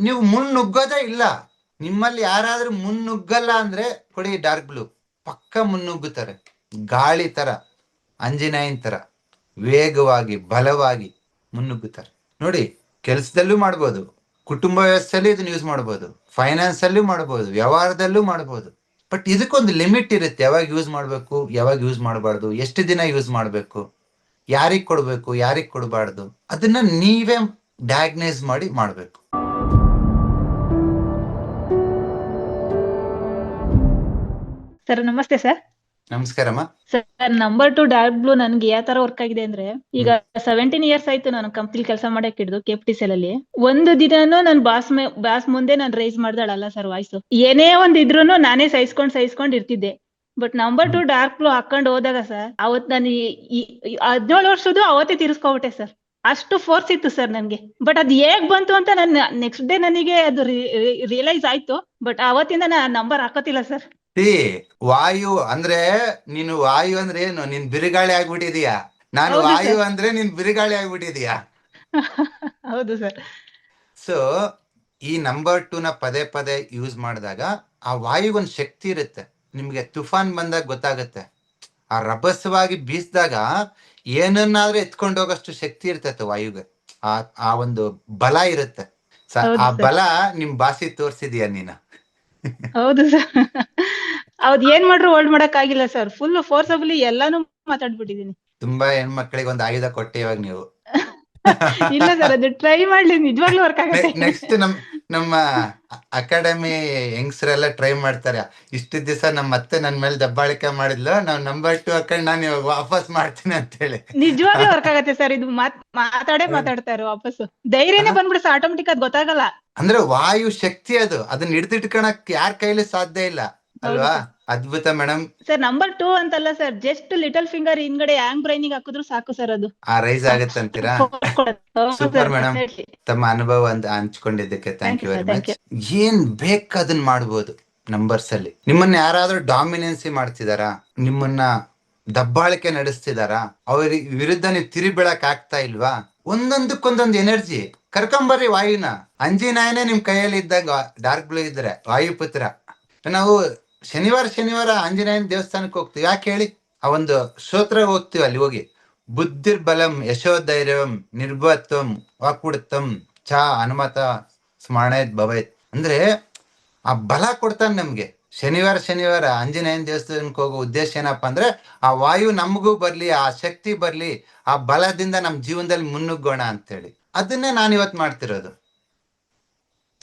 ನೀವು ಮುನ್ನುಗ್ಗೋದೇ ಇಲ್ಲ. ನಿಮ್ಮಲ್ಲಿ ಯಾರಾದ್ರೂ ಮುನ್ನುಗ್ಗಲ್ಲ ಅಂದ್ರೆ ಕೊಡಿ ಡಾರ್ಕ್ ಬ್ಲೂ. ಪಕ್ಕ ಮುನ್ನುಗ್ಗುತ್ತಾರೆ. ಗಾಳಿ ತರ ಅಂಜನಾಯನ್ ತರ, ವೇಗವಾಗಿ, ಬಲವಾಗಿ ಮುನ್ನುಗ್ಗುತ್ತಾರೆ. ನೋಡಿ, ಕೆಲಸದಲ್ಲೂ ಮಾಡ್ಬೋದು, ಕುಟುಂಬ ವ್ಯವಸ್ಥೆಯಲ್ಲೂ ಇದನ್ನ ಯೂಸ್ ಮಾಡ್ಬೋದು ಫೈನಾನ್ಸ್ ಅಲ್ಲೂ ಮಾಡ್ಬೋದು, ವ್ಯವಹಾರದಲ್ಲೂ ಮಾಡ್ಬೋದು. ಬಟ್ ಇದಕ್ಕೊಂದು ಲಿಮಿಟ್ ಇರುತ್ತೆ, ಯಾವಾಗ ಯೂಸ್ ಮಾಡಬೇಕು, ಯಾವಾಗ ಯೂಸ್ ಮಾಡಬಾರ್ದು, ಎಷ್ಟು ದಿನ ಯೂಸ್ ಮಾಡಬೇಕು, ಯಾರಿಗೆ ಕೊಡ್ಬೇಕು, ಯಾರಿಗೆ ಕೊಡಬಾರ್ದು, ಅದನ್ನ ನೀವೇ ಡಯಾಗ್ನೈಸ್ ಮಾಡಿ ಮಾಡ್ಬೇಕು. ಸರ್ ನಮಸ್ತೆ sir ನಮಸ್ಕಾರಮ್ಮ. Sir number two dark blue ನನ್ಗೆ ಯಾವ ತರ ವರ್ಕ್ ಆಗಿದೆ ಅಂದ್ರೆ ಈಗ ಸೆವೆಂಟೀನ್ ಇಯರ್ಸ್ ಆಯ್ತು ನಾನು ಕಂಪ್ನಿ ಕೆಲಸ ಮಾಡಕ್ ಹಿಡಿದು ಕೆಪ್ಟಿ ಸೆಲ್ ಅಲ್ಲಿ. ಒಂದು ದಿನಾನು ನನ್ ಬಾಸ್ ಬಾಸ್ ಮುಂದೆ ನಾನು ರೈಸ್ ಮಾಡ್ದಾಳಲ್ಲ ಸರ್ ವಾಯ್ಸ್ ಏನೇ ಒಂದ್ ಇದ್ರು ನಾನೇ ಸಹಿಸ್ಕೊಂಡ್ ಸಹಿಸ್ಕೊಂಡ್ ಇರ್ತಿದ್ದೆ. But number two dark blue ಹಾಕೊಂಡ್ ಹೋದಾಗ ಸರ್ ಅವತ್ ನಾನು ಹದಿನೇಳು ವರ್ಷದ್ದು ಅವತ್ತೇ ತೀರಿಸ್ಕೊಬಿಟ್ಟೆ ಸರ್ ಅಷ್ಟು ಫೋರ್ಸ್ ಇತ್ತು ಸರ್ ನನ್ಗೆ. ಬಟ್ ಅದ್ ಹೇಗ್ ಬಂತು ಅಂತ ನನ್ ನೆಕ್ಸ್ಟ್ ಡೇ ನನಗೆ ಅದು ರಿಯಲೈಸ್ ಆಯ್ತು. ಬಟ್ ಅವತ್ತಿಂದ ನಾನ್ ನಂಬರ್ ಹಾಕೋತಿಲ್ಲ ಸರ್ ಸಿ ವಾಯು ಅಂದ್ರೆ ನೀನು ವಾಯು ಅಂದ್ರೆ ಏನು? ನೀನ್ ಬಿರುಗಾಳಿ ಆಗ್ಬಿಟ್ಟಿದೀಯಾ? ನಾನು ವಾಯು ಅಂದ್ರೆ ನೀನ್ ಬಿರುಗಾಳಿ ಆಗ್ಬಿಟ್ಟಿದೀಯಾ? ಹೌದು ಸರ್. ಸೊ ಈ ನಂಬರ್ ಟೂ ನ ಪದೇ ಪದೇ ಯೂಸ್ ಮಾಡಿದಾಗ ಆ ವಾಯುಗೊಂದು ಶಕ್ತಿ ಇರುತ್ತೆ. ನಿಮ್ಗೆ ತುಫಾನ್ ಬಂದಾಗ ಗೊತ್ತಾಗುತ್ತೆ. ಆ ರಭಸವಾಗಿ ಬೀಸಿದಾಗ ಏನನ್ನಾದ್ರೂ ಎತ್ಕೊಂಡು ಹೋಗೋಷ್ಟು ಶಕ್ತಿ ಇರ್ತೈತೆ ವಾಯುಗೆ ಆ ಆ ಒಂದು ಬಲ ಇರುತ್ತೆ. ಆ ಬಲ ನಿಮ್ ಬಾಸಿ ತೋರ್ಸಿದೀಯ ನೀನು? ಹೌದು ಸರ್. ಹೌದ್ ಏನ್ ಮಾಡ್ರು ಹೋಲ್ಡ್ ಮಾಡಕ್ ಆಗಿಲ್ಲ ಸರ್ ಫುಲ್ ಫೋರ್ಸಬಲಿ ಎಲ್ಲಾನು ಮಾತಾಡ್ಬಿಟ್ಟಿದೀನಿ. ತುಂಬಾ ಹೆಣ್ಮಕ್ಳಿಗೆ ಒಂದು ಆಯುಧ ಕೊಟ್ಟೆ ಇವಾಗ ನೀವು. ಇಲ್ಲ ಸರ್ ಅದು ಟ್ರೈ ಮಾಡ್ಲಿ ನಿಜವಾಗ್ಲೂ ವರ್ಕ್ ಆಗತ್ತೆ. ನೆಕ್ಸ್ಟ್ ನಮ್ ನಮ್ಮ ಅಕಾಡೆಮಿ ಯಂಗ್ಸ್ರೆಲ್ಲ ಟ್ರೈ ಮಾಡ್ತಾರೆ. ಇಷ್ಟು ದಿವಸ ನಮ್ಮ ಅತ್ತೆ ನನ್ ಮೇಲೆ ದಬ್ಬಾಳಿಕೆ ಮಾಡಿದ್ಲು. ನಾವ್ ನಂಬರ್ ಟು ಹಾಕೊಂಡ್ ನಾನು ಇವಾಗ ವಾಪಸ್ ಮಾಡ್ತೀನಿ ಅಂತ ಹೇಳಿ ನಿಜವಾಗ್ಲೂ ವರ್ಕ್ ಆಗತ್ತೆ ಸರ್ ಇದು ಮಾತ್ ಮಾತಾಡೇ. ಮಾತಾಡ್ತಾರೆ ವಾಪಸ್ ಧೈರ್ಯನೇ ಬಂದ್ಬಿಡ್ಸ ಆಟೋಮೆಟಿಕ್ ಅದ್ ಗೊತ್ತಾಗಲ್ಲ. ಅಂದ್ರೆ ವಾಯು ಶಕ್ತಿ ಅದು. ಅದನ್ನ ಹಿಡ್ದಿಟ್ಕೊಳಕ್ ಯಾರ ಕೈಲಿ ಸಾಧ್ಯ ಇಲ್ಲ. ಅಲ್ವಾ? ಅದ್ಭುತ ಮೇಡಮ್. ಸರ್ ನಂಬರ್ ಟೂ ಅಂತಲ್ಲ ಸರ್ ಜಸ್ಟ್ ಲಿಟಲ್ ಫಿಂಗರ್ ಹಿಂದ್ಗಡೆ ಹ್ಯಾಂಗ್ ಬ್ರೈನಿಗೆ ಹಾಕಿದ್ರು ಸಾಕು ಸರ್ ಅದು. ಆ ರೈಸ್ ಆಗುತ್ತೆ ಅಂತೀರಾ? Super madam. ತಮ್ಮ ಅನುಭವ ಅಂತ ಹಂಚ್ಕೊಂಡಿದ್ದಕ್ಕೆ ಥ್ಯಾಂಕ್ ಯು ವೆರಿ ಮಚ್ ಏನ್ ಬೇಕು ಅದನ್ನ ಮಾಡ್ಬೋದು ನಂಬರ್ಸ್ ಅಲ್ಲಿ. ನಿಮ್ಮನ್ನ ಯಾರಾದ್ರೂ ಡಾಮಿನೆನ್ಸಿ ಮಾಡ್ತಿದಾರಾ? ನಿಮ್ಮನ್ನ ದಬ್ಬಾಳಿಕೆ ನಡೆಸ್ತಿದಾರಾ? ಅವ್ರ ವಿರುದ್ಧ ನೀವು ತಿರಿ ಬೀಳಕ್ ಆಗ್ತಾ ಇಲ್ವಾ? ಒಂದೊಂದಕ್ಕೊಂದೊಂದು ಎನರ್ಜಿ ಕರ್ಕೊಂಬರ್ರಿ ವಾಯುನ. ಅಂಜಿನಾಯನೇ ನಿಮ್ ಕೈಯಲ್ಲಿ ಇದ್ದಾಗ ಡಾರ್ಕ್ ಬ್ಲೂ ಇದ್ರೆ ವಾಯುಪುತ್ರ ನಾವು ಶನಿವಾರ ಶನಿವಾರ ಆಂಜನೇಯನ ದೇವಸ್ಥಾನಕ್ಕೆ ಹೋಗ್ತೀವಿ. ಯಾಕೆ ಹೇಳಿ? ಆ ಒಂದು ಸ್ತೋತ್ರ ಹೋಗ್ತೀವಿ ಅಲ್ಲಿ ಹೋಗಿ. ಬುದ್ಧಿರ್ಬಲಂ ಯಶೋಧೈರ್ಯಂ ನಿರ್ಭತ್ವಂ ವಾಕ್ಬಿಡುತ್ತಂ ಚಾ ಹನುಮತ ಸ್ಮರಣೆತ್ ಭವೈತ್. ಅಂದ್ರೆ ಆ ಬಲ ಕೊಡ್ತಾನೆ ನಮ್ಗೆ. ಶನಿವಾರ ಶನಿವಾರ ಆಂಜನೇಯನ ದೇವಸ್ಥಾನಕ್ಕೆ ಹೋಗೋ ಉದ್ದೇಶ ಏನಪ್ಪಾ ಅಂದ್ರೆ ಆ ವಾಯು ನಮಗೂ ಬರ್ಲಿ, ಆ ಶಕ್ತಿ ಬರ್ಲಿ, ಆ ಬಲದಿಂದ ನಮ್ಮ ಜೀವನದಲ್ಲಿ ಮುನ್ನುಗ್ಗೋಣ ಅಂತೇಳಿ. ಅದನ್ನೇ ನಾನು ಇವತ್ತು ಮಾಡ್ತಿರೋದು.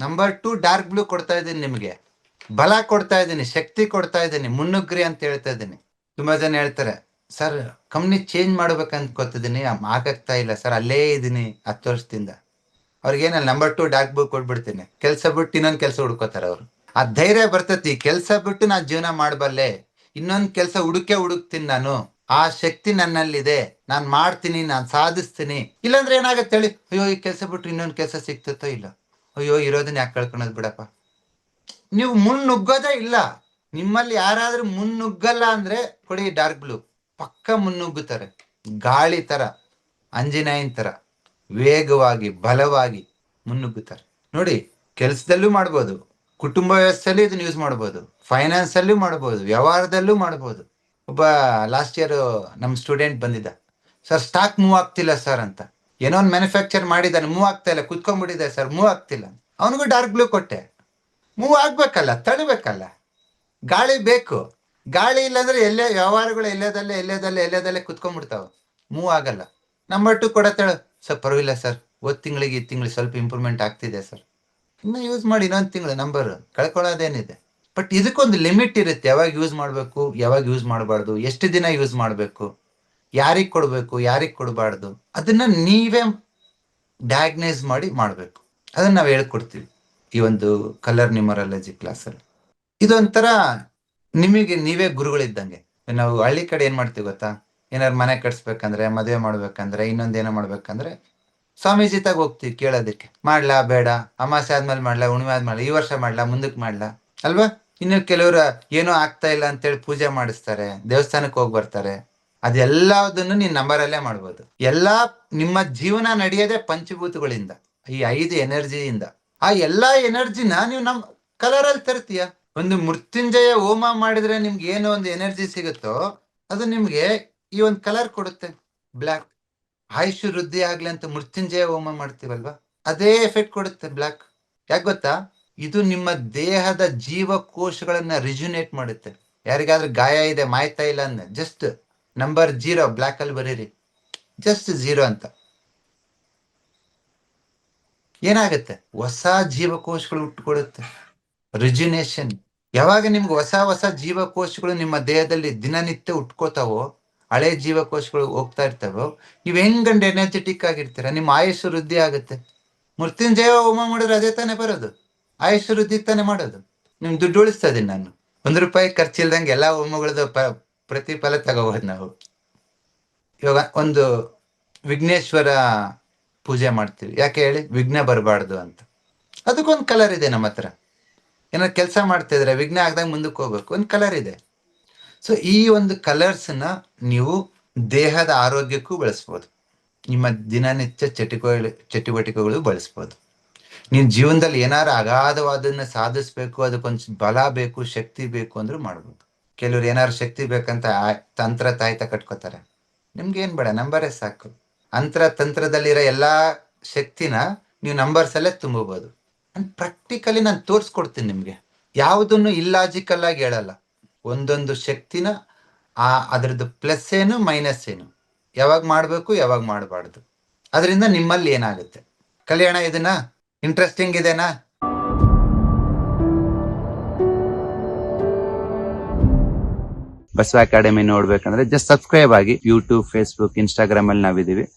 ನಂಬರ್ ಟು ಡಾರ್ಕ್ ಬ್ಲೂ ಕೊಡ್ತಾ ಇದ್ದೀನಿ ನಿಮಗೆ. ಬಲ ಕೊಡ್ತಾ ಇದ್ದೀನಿ, ಶಕ್ತಿ ಕೊಡ್ತಾ ಇದ್ದೀನಿ, ಮುನ್ನುಗ್ರಿ ಅಂತ ಹೇಳ್ತಾ ಇದ್ದೀನಿ. ತುಂಬಾ ಜನ ಹೇಳ್ತಾರೆ, ಸರ್ ಕಂಪ್ನಿ ಚೇಂಜ್ ಮಾಡ್ಬೇಕಂತ ಗೊತ್ತಿದ್ದೀನಿ ಆಗಕ್ತಾ ಇಲ್ಲ ಸರ್, ಅಲ್ಲೇ ಇದ್ದೀನಿ ಹತ್ತು ವರ್ಷದಿಂದ. ಅವ್ರಿಗೇನಲ್ಲ ನಂಬರ್ ಟು ಡಾಕ್ ಬುಕ್ ಕೊಟ್ಬಿಡ್ತೀನಿ. ಕೆಲಸ ಬಿಟ್ಟು ಇನ್ನೊಂದು ಕೆಲಸ ಹುಡ್ಕೋತಾರೆ ಅವ್ರು. ಆ ಧೈರ್ಯ ಬರ್ತೈತಿ, ಕೆಲಸ ಬಿಟ್ಟು ನಾನು ಜೀವನ ಮಾಡಬಲ್ಲೆ. ಇನ್ನೊಂದು ಕೆಲಸ ಹುಡುಕೆ ಹುಡುಕ್ತೀನಿ ನಾನು. ಆ ಶಕ್ತಿ ನನ್ನಲ್ಲಿದೆ. ನಾನ್ ಮಾಡ್ತೀನಿ, ನಾನ್ ಸಾಧಿಸ್ತೀನಿ. ಇಲ್ಲಾಂದ್ರೆ ಏನಾಗತ್ತೆ ಹೇಳಿ, ಅಯ್ಯೋ, ಈ ಕೆಲಸ ಬಿಟ್ಟು ಇನ್ನೊಂದು ಕೆಲಸ ಸಿಗ್ತತ್ತೋ ಇಲ್ಲ? ಅಯ್ಯೋ, ಇರೋದನ್ನ ಯಾಕೆ ಕಳ್ಕೊಳೋದು ಬಿಡಪ್ಪ? ನೀವು ಮುನ್ನುಗ್ಗೋದೇ ಇಲ್ಲ. ನಿಮ್ಮಲ್ಲಿ ಯಾರಾದ್ರೂ ಮುನ್ನುಗ್ಗಲ್ಲ ಅಂದ್ರೆ ಕೊಡಿ ಡಾರ್ಕ್ ಬ್ಲೂ. ಪಕ್ಕ ಮುನ್ನುಗ್ಗುತ್ತಾರೆ. ಗಾಳಿ ತರ ಅಂಜಿನಾಯಿನ್ ತರ, ವೇಗವಾಗಿ, ಬಲವಾಗಿ ಮುನ್ನುಗ್ಗುತ್ತಾರೆ. ನೋಡಿ, ಕೆಲಸದಲ್ಲೂ ಮಾಡ್ಬೋದು, ಕುಟುಂಬ ವ್ಯವಸ್ಥೆಯಲ್ಲಿ ಇದನ್ನ ಯೂಸ್ ಮಾಡ್ಬೋದು ಫೈನಾನ್ಸ್ ಅಲ್ಲೂ ಮಾಡ್ಬೋದು, ವ್ಯವಹಾರದಲ್ಲೂ ಮಾಡ್ಬೋದು. ಒಬ್ಬ ಲಾಸ್ಟ್ ಇಯರ್ ನಮ್ಮ ಸ್ಟೂಡೆಂಟ್ ಬಂದಿದ್ದ. ಸರ್ ಸ್ಟಾಕ್ ಮೂವ್ ಆಗ್ತಿಲ್ಲ ಸರ್ ಅಂತ. ಏನೋ ಒಂದು ಮ್ಯಾನುಫ್ಯಾಕ್ಚರ್ ಮಾಡಿದ್ದಾನೆ ಮೂವ್ ಆಗ್ತಾ ಇಲ್ಲ ಕುತ್ಕೊಂಡ್ಬಿಟ್ಟಿದೆ ಸರ್ ಮೂವ್ ಆಗ್ತಿಲ್ಲ ಅವನಿಗೂ ಡಾರ್ಕ್ ಬ್ಲೂ ಕೊಟ್ಟೆ. ಮೂವ್ ಆಗ್ಬೇಕಲ್ಲ ತಡಿಬೇಕಲ್ಲ. ಗಾಳಿ ಬೇಕು. ಗಾಳಿ ಇಲ್ಲಾಂದ್ರೆ ಎಲ್ಲೇ ವ್ಯವಹಾರಗಳು ಎಲ್ಲದಲ್ಲೇ ಎಲ್ಲದಲ್ಲೇ ಎಲ್ಲದಲ್ಲೇ ಕುತ್ಕೊಂಡ್ಬಿಡ್ತಾವ. ಮೂವ್ ಆಗಲ್ಲ ನಂಬರ್ ಟು ಕೊಡತ್ತೇಳು ಸರ್ ಪರವಾಗಿಲ್ಲ ಸರ್. ಹೋದ್ ತಿಂಗಳಿಗೆ, ಈ ತಿಂಗಳು ಸ್ವಲ್ಪ ಇಂಪ್ರೂವ್ಮೆಂಟ್ ಆಗ್ತಿದೆ ಸರ್. ಇನ್ನು ಯೂಸ್ ಮಾಡಿ ಇನ್ನೊಂದು ತಿಂಗಳು ನಂಬರ್ ಕಳ್ಕೊಳ್ಳೋದೇನಿದೆ. ಬಟ್ ಇದಕ್ಕೊಂದು ಲಿಮಿಟ್ ಇರುತ್ತೆ. ಯಾವಾಗ ಯೂಸ್ ಮಾಡಬೇಕು, ಯಾವಾಗ ಯೂಸ್ ಮಾಡಬಾರ್ದು, ಎಷ್ಟು ದಿನ ಯೂಸ್ ಮಾಡಬೇಕು, ಯಾರಿಗೆ ಕೊಡಬೇಕು, ಯಾರಿಗೆ ಕೊಡಬಾರ್ದು, ಅದನ್ನ ನೀವೇ ಡಯಾಗ್ನೈಸ್ ಮಾಡಿ ಮಾಡಬೇಕು. ಅದನ್ನ ನಾವು ಹೇಳ್ಕೊಡ್ತೀವಿ. ಈ ಒಂದು ಕಲರ್ ನ್ಯೂಮರಾಲಜಿ ಕ್ಲಾಸಲ್ಲಿ ಇದೊಂಥರ ನಿಮಗೆ ನೀವೇ ಗುರುಗಳಿದ್ದಂಗೆ. ನಾವು ಹಳ್ಳಿ ಕಡೆ ಏನ್ ಮಾಡ್ತೀವಿ ಗೊತ್ತಾ? ಏನಾದ್ರು ಮನೆ ಕಟ್ಸ್ಬೇಕಂದ್ರೆ, ಮದುವೆ ಮಾಡ್ಬೇಕಂದ್ರೆ ಇನ್ನೊಂದೇನೋ ಮಾಡ್ಬೇಕಂದ್ರೆ ಸ್ವಾಮೀಜಿ ತಾಗ ಹೋಗ್ತೀವಿ ಕೇಳೋದಕ್ಕೆ. ಮಾಡ್ಲಾ? ಬೇಡ. ಅಮಾಸೆ ಆದ್ಮೇಲೆ ಮಾಡ್ಲಾ? ಹುಣ್ಣಿಮೆ ಆದ್ಮೇಲೆ ಈ ವರ್ಷ ಮಾಡ್ಲಾ? ಮುಂದಕ್ಕೆ ಮಾಡ್ಲಾ? ಅಲ್ವಾ? ಇನ್ನು ಕೆಲವರು ಏನೋ ಆಗ್ತಾ ಇಲ್ಲ ಅಂತೇಳಿ ಪೂಜೆ ಮಾಡಿಸ್ತಾರೆ ದೇವಸ್ಥಾನಕ್ಕೆ ಹೋಗಿ ಬರ್ತಾರೆ. ಅದೆಲ್ಲದನ್ನು ನೀನ್ ನಂಬರಲ್ಲೇ ಮಾಡ್ಬೋದು. ಎಲ್ಲಾ ನಿಮ್ಮ ಜೀವನ ನಡೆಯೋದೇ ಪಂಚಭೂತಗಳಿಂದ. ಈ ಐದು ಎನರ್ಜಿಯಿಂದ ಆ ಎಲ್ಲಾ ಎನರ್ಜಿನ ನೀವು ನಮ್ ಕಲರ್ ಅಲ್ಲಿ ತರ್ತೀಯ? ಒಂದು ಮೃತ್ಯುಂಜಯ ಹೋಮ ಮಾಡಿದ್ರೆ ನಿಮ್ಗೆ ಏನೋ ಒಂದು ಎನರ್ಜಿ ಸಿಗುತ್ತೋ, ಅದು ನಿಮ್ಗೆ ಈ ಒಂದು ಕಲರ್ ಕೊಡುತ್ತೆ, ಬ್ಲ್ಯಾಕ್. ಆಯುಷ್ ವೃದ್ಧಿ ಆಗ್ಲಿ ಅಂತ ಮೃತ್ಯುಂಜಯ ಹೋಮ ಮಾಡ್ತೀವಲ್ವಾ? ಅದೇ ಎಫೆಕ್ಟ್ ಕೊಡುತ್ತೆ ಬ್ಲ್ಯಾಕ್. ಯಾಕೆ ಗೊತ್ತಾ? ಇದು ನಿಮ್ಮ ದೇಹದ ಜೀವಕೋಶಗಳನ್ನ ರಿಜುನೇಟ್ ಮಾಡುತ್ತೆ. ಯಾರಿಗಾದ್ರೂ ಗಾಯ ಇದೆ, ಮಾಯ್ತಾ ಇಲ್ಲ ಅಂದ್ರೆ ಜಸ್ಟ್ ನಂಬರ್ ಜೀರೋ ಬ್ಲ್ಯಾಕ್ ಅಲ್ಲಿ ಬರೀರಿ. ಜಸ್ಟ್ ಜೀರೋ ಅಂತ. ಏನಾಗುತ್ತೆ? ಹೊಸ ಜೀವಕೋಶಗಳು ಹುಟ್ಟುಕೊಡುತ್ತೆ. ರಿಜಿನೇಷನ್ ಯಾವಾಗ ನಿಮ್ಗೆ ಹೊಸ ಹೊಸ ಜೀವಕೋಶಗಳು ನಿಮ್ಮ ದೇಹದಲ್ಲಿ ದಿನನಿತ್ಯ ಉಟ್ಕೋತಾವೋ ಹಳೆ ಜೀವಕೋಶಗಳು ಹೋಗ್ತಾ ಇರ್ತಾವೋ, ನೀವ್ ಹೆಂಗಂಡು ಎನರ್ಜೆಟಿಕ್ ಆಗಿರ್ತೀರ? ನಿಮ್ಮ ಆಯುಷ್ ವೃದ್ಧಿ ಆಗುತ್ತೆ. ಮೃತ್ಯುಂಜಯ ಹೋಮ ಮಾಡಿದ್ರೆ ಅದೇ ತಾನೇ ಬರೋದು. ಆಯುಷ್ ವೃದ್ಧಿ ತಾನೇ ಮಾಡೋದು. ನಿಮ್ ದುಡ್ಡು ಉಳಿಸ್ತಾ ನಾನು. ಒಂದ್ ರೂಪಾಯಿ ಖರ್ಚಿಲ್ದಂಗೆ ಎಲ್ಲಾ ಹೋಮಗಳದ್ದು ಪ, ಪ್ರತಿಫಲ ತಗೋಬಹುದು ನಾವು. ಇವಾಗ ಒಂದು ವಿಘ್ನೇಶ್ವರ ಪೂಜೆ ಮಾಡ್ತೀವಿ. ಯಾಕೆ ಹೇಳಿ? ವಿಘ್ನ ಬರಬಾರ್ದು ಅಂತ. ಅದಕ್ಕೊಂದು ಕಲರ್ ಇದೆ ನಮ್ಮ ಹತ್ರ. ಏನಾದ್ರು ಕೆಲಸ ಮಾಡ್ತಿದ್ರೆ ವಿಘ್ನ ಆಗ್ದಾಗ ಮುಂದಕ್ಕೆ ಹೋಗ್ಬೇಕು. ಒಂದು ಕಲರ್ ಇದೆ. ಸೊ ಈ ಒಂದು ಕಲರ್ಸ್ನ ನೀವು ದೇಹದ ಆರೋಗ್ಯಕ್ಕೂ ಬಳಸ್ಬೋದು. ನಿಮ್ಮ ದಿನನಿತ್ಯ ಚಟುವಟಿಕೆ ಚಟುವಟಿಕೆಗಳು ಬಳಸ್ಬೋದು. ನೀನ್ ಜೀವನದಲ್ಲಿ ಏನಾರು ಅಗಾಧವಾದನ್ನ ಸಾಧಿಸ್ಬೇಕು, ಅದಕ್ಕೊಂದು ಬಲ ಬೇಕು, ಶಕ್ತಿ ಬೇಕು ಅಂದ್ರೂ ಮಾಡ್ಬೋದು. ಕೆಲವ್ರು ಏನಾರು ಶಕ್ತಿ ಬೇಕಂತ ತಂತ್ರ ತಾಯ್ತ ಕಟ್ಕೋತಾರೆ. ನಿಮ್ಗೆ ಏನ್ ಬೇಡ, ನಂಬರೇ ಸಾಕು. ತಂತ್ರದಲ್ಲಿರೋ ಎಲ್ಲಾ ಶಕ್ತಿನ ನೀವು ನಂಬರ್ಸ್ ಅಲ್ಲೇ ತುಂಬಬಹುದು ಪ್ರಾಕ್ಟಿಕಲಿ ನಾನು ತೋರಿಸ್ಕೊಡ್ತೀನಿ ನಿಮ್ಗೆ. ಯಾವುದನ್ನು ಇಲ್ಲಾಜಿಕಲ್ ಆಗಿ ಹೇಳಲ್ಲ. ಒಂದೊಂದು ಶಕ್ತಿನ, ಆ, ಅದರದ್ದು ಪ್ಲಸ್ ಏನು ಮೈನಸ್ ಏನು. ಯಾವಾಗ ಮಾಡ್ಬೇಕು, ಯಾವಾಗ ಮಾಡಬಾರ್ದು. ಅದರಿಂದ ನಿಮ್ಮಲ್ಲಿ ಏನಾಗುತ್ತೆ? ಕಲ್ಯಾಣ, ಇದನ್ನ ಇಂಟ್ರೆಸ್ಟಿಂಗ್ ಇದೆನಾ? ಬಸವ ಅಕಾಡೆಮಿ ನೋಡ್ಬೇಕಂದ್ರೆ ಜಸ್ಟ್ ಸಬ್ಸ್ಕ್ರೈಬ್ ಆಗಿ ಯೂಟ್ಯೂಬ್ ಫೇಸ್ಬುಕ್ ಇನ್ಸ್ಟಾಗ್ರಾಮ್ ಅಲ್ಲಿ ನಾವಿದೀವಿ